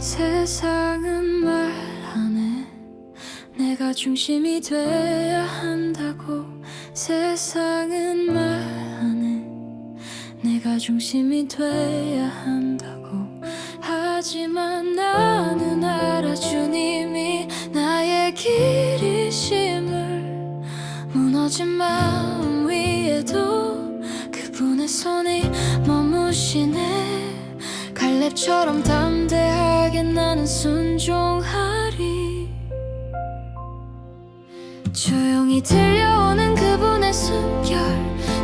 세상은 말하네 내가 중심이 돼야 한다고. 세상은 말하네 내가 중심이 돼야 한다고. 하지만 나는 알아 주님이 나의 길이심을 무너진 마음 위에도 그분의 손이 머무시네. 갈렙처럼 나는 순종하리. 조용히 들려오는 그분의 숨결.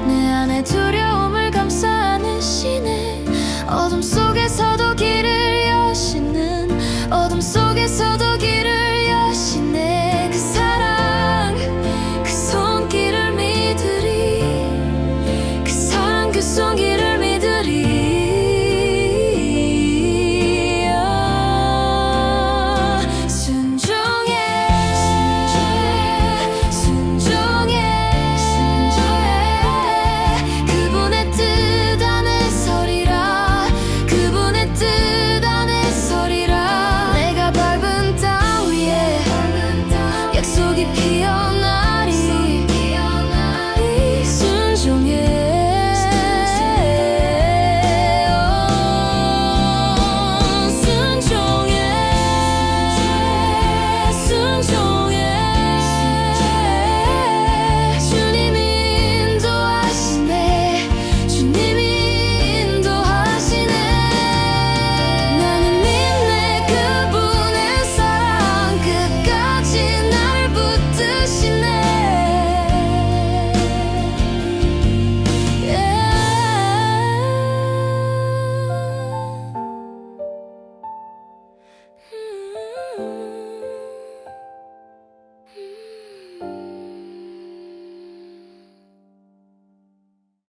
내 안에 두려움을 감싸 안으시네 어둠 속에서도 길을 여시는 어둠 속에서도